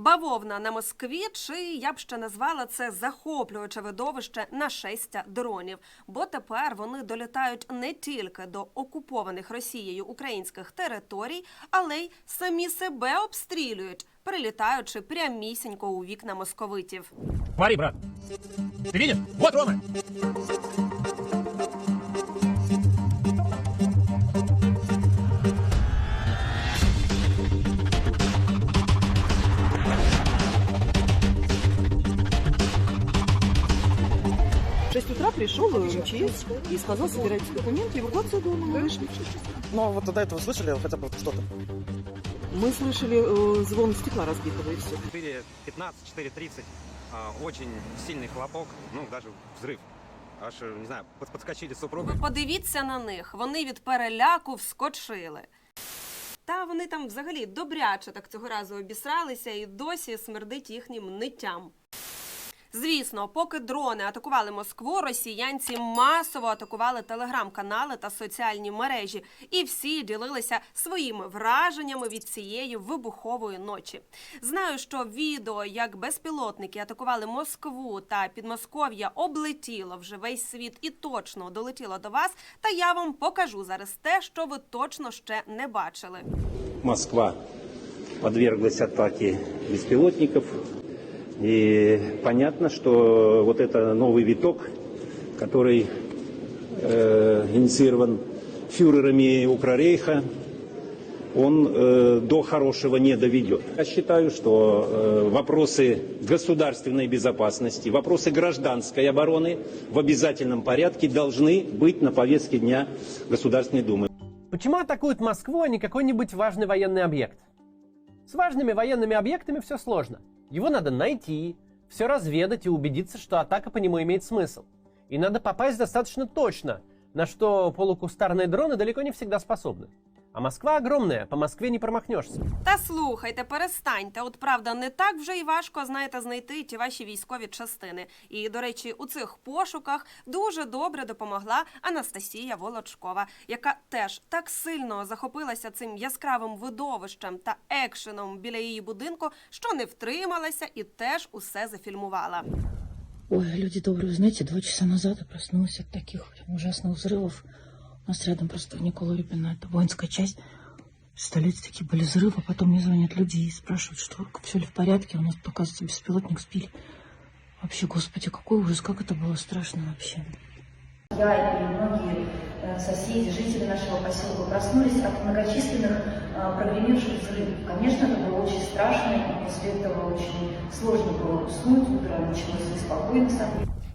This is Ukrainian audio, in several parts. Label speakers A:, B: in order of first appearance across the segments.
A: Бавовна на Москві, чи я б ще назвала це захоплююче видовище нашестя дронів. Бо тепер вони долітають не тільки до окупованих Росією українських територій, але й самі себе обстрілюють, прилітаючи прямісінько у вікна московитів.
B: Смотри, брат. Ты видишь? Вот Рома.
C: В 6 утра пришел МЧС и сказал, собирайте документы, эвакуация дома. Мы вышли.
D: Ну, а вот до этого слышали хотя бы что-то?
C: Мы слышали э, звон стекла разбитого и все.
E: 4.15, 4.30. а, Очень сильный хлопок, ну, даже взрыв. Аж, э, не знаю, под- подскочили супруги.
A: Ви подивіться на них, вони від переляку вскочили. Та вони там взагалі добряче так цього разу обісралися і досі смердить їхнім ниттям. Звісно, поки дрони атакували Москву, росіянці масово атакували телеграм-канали та соціальні мережі, і всі ділилися своїми враженнями від цієї вибухової ночі. Знаю, що відео, як безпілотники атакували Москву та Підмосков'я, облетіло вже весь світ і точно долетіло до вас. Та я вам покажу зараз те, що ви точно ще не бачили.
F: Москва подверглась атаке беспилотников. И понятно, что вот это новый виток, который э, инициирован фюрерами Укррейха, он э, до хорошего не доведет. Я считаю, что э, вопросы государственной безопасности, вопросы гражданской обороны в обязательном порядке должны быть на повестке дня Государственной Думы.
G: Почему атакуют Москву, а не какой-нибудь важный военный объект? С важными военными объектами все сложно. Его надо найти, все разведать и убедиться, что атака по нему имеет смысл. И надо попасть достаточно точно, на что полукустарные дроны далеко не всегда способны. А Москва огромная, по Москве не промахнешься.
A: Та слухайте, перестаньте. От правда, не так вже й важко знаєте знайти ті ваші військові частини. І до речі, у цих пошуках дуже добре допомогла Анастасія Волочкова, яка теж так сильно захопилася цим яскравим видовищем та екшеном біля її будинку, що не втрималася і теж усе зафільмувала.
H: Ой, люди добрые, вы знаете, два часа назад я проснулась от таких прям ужасных взрывов. У нас рядом просто в Николорипино, это воинская часть. Столицы такие были взрывы, а потом мне звонят люди и спрашивают, что все ли в порядке. У нас, оказывается, беспилотник сбили. Вообще, господи, какой ужас, как это было страшно вообще.
I: Я и многие э, соседи, жители нашего поселка проснулись от многочисленных э, прогремевших взрывов. Конечно, это было очень страшно, и после этого очень сложно было уснуть. Утро началось неспокойно.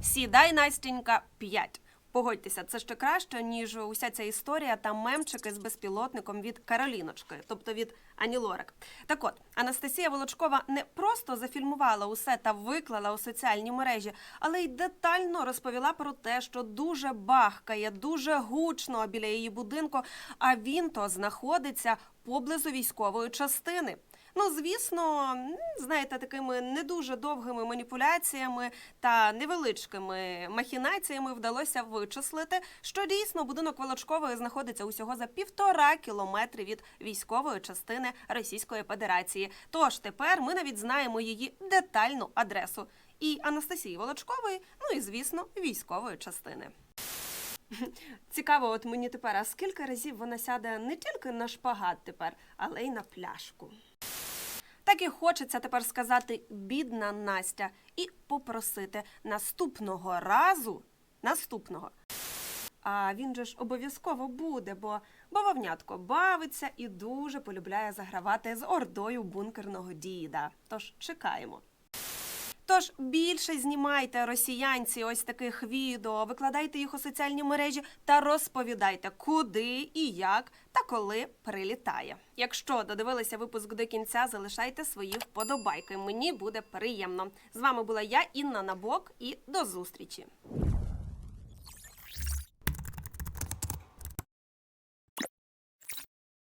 A: Сідай, Настінька, 5. Погодьтеся, це ще краще, ніж уся ця історія та мемчики з безпілотником від Кароліночки, тобто від Ані Лорак. Так от, Анастасія Волочкова не просто зафільмувала усе та виклала у соціальні мережі, але й детально розповіла про те, що дуже бахкає, дуже гучно біля її будинку, а він то знаходиться поблизу військової частини. Ну, звісно, знаєте, такими не дуже довгими маніпуляціями та невеличкими махінаціями вдалося вичислити, що дійсно будинок Волочкової знаходиться усього за півтора кілометри від військової частини Російської Федерації. Тож тепер ми навіть знаємо її детальну адресу і Анастасії Волочкової, ну і звісно, військової частини. Цікаво, от мені тепер, а скільки разів вона сяде не тільки на шпагат тепер, але й на пляшку. Так і хочеться тепер сказати бідна Настя і попросити наступного разу, наступного. А він же ж обов'язково буде, бо бавовнятко бавиться і дуже полюбляє загравати з ордою бункерного діда. Тож чекаємо. Тож більше знімайте росіянці ось таких відео, викладайте їх у соціальні мережі та розповідайте, куди і як та коли прилітає. Якщо додивилися випуск до кінця, залишайте свої вподобайки. Мені буде приємно. З вами була я, Інна Набок, і до зустрічі.